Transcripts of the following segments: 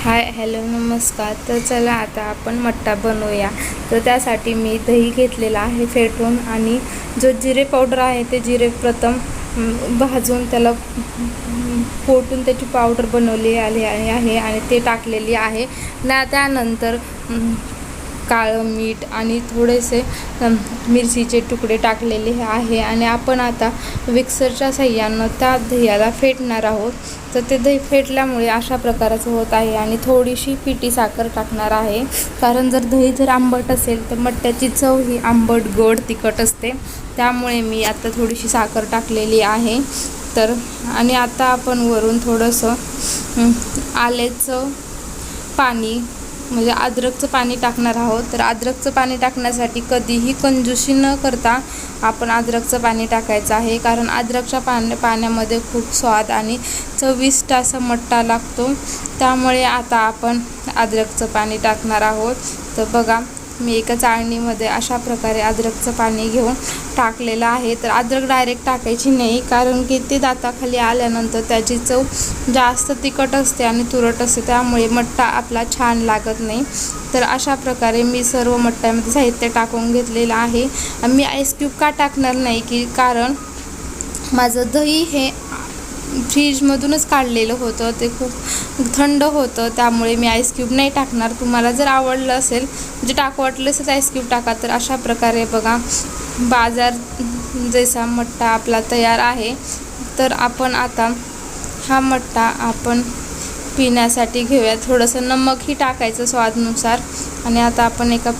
Hi hello नमस्कार. तर चला आता आपण मट्टा बनवूया. तर त्यासाठी मी दही घेतलेला आहे फेटून आणि जो जिरे पावडर आहे ते जिरे प्रथम भाजून त्याला फोटून पोटून त्याची पावडर बनवली आली आहे आणि ते टाकलेली आहे. ना त्यानंतर काळं मीठ आणि थोडेसे मिरचीचे तुकडे टाकलेले आहे आणि आपण आता मिक्सरच्या सह्यानं त्या दह्याला फेटणार आहोत. तर ते दही फेटल्यामुळे अशा प्रकाराचं होत आहे आणि थोडीशी पिठी साखर टाकणार आहे. कारण जर दही जर आंबट असेल तर मट्ट्याची चव ही आंबट गोड तिखट असते. त्यामुळे मी आता थोडीशी साखर टाकलेली आहे. तर आणि आता आपण वरून थोडंसं आल्याचं पाणी म्हणजे अद्रकचं पाणी टाकणार आहोत. तर अद्रकचं पाणी टाकण्यासाठी कधीही कंजूशी न करता आपण अद्रकचं पाणी टाकायचं आहे. कारण अद्रकच्या पाण्या पाण्यामध्ये खूप स्वाद आणि चविष्ट असा मट्टा लागतो. त्यामुळे आता आपण अद्रकचं पाणी टाकणार आहोत. तर बघा मी एका चाळणीमध्ये अशा प्रकारे अद्रकचं पाणी घेऊन टाकलेलं आहे. तर अद्रक डायरेक्ट टाकायची नाही कारण की ते दाताखाली आल्यानंतर त्याची चव जास्त तिखट असते आणि तुरट असते त्यामुळे मट्टा आपला छान लागत नाही. तर अशा प्रकारे मी सर्व मट्ट्यामध्ये साहित्य टाकून घेतलेलं आहे. आणि मी आईस क्यूब का टाकणार नाही की कारण माझं दही हे फ्रीजमधूनच काढलेलं होतं. ते खूप थंड होतं. त्यामुळे मी आईस क्यूब नाही टाकणार. तुम्हाला जर आवडलं असेल म्हणजे टाक वाटलं असेल आईस्क्यूब टाका. तर अशा प्रकारे बघा बाजार जैसा मट्टा आपला तयार आहे. तर आपण आता हा मट्टा आपण पिण्यासाठी घेऊया. थोडंसं नमकही टाकायचं स्वादनुसार. आणि आता आपण एका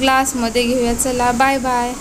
ग्लासमध्ये घेऊया. चला बाय बाय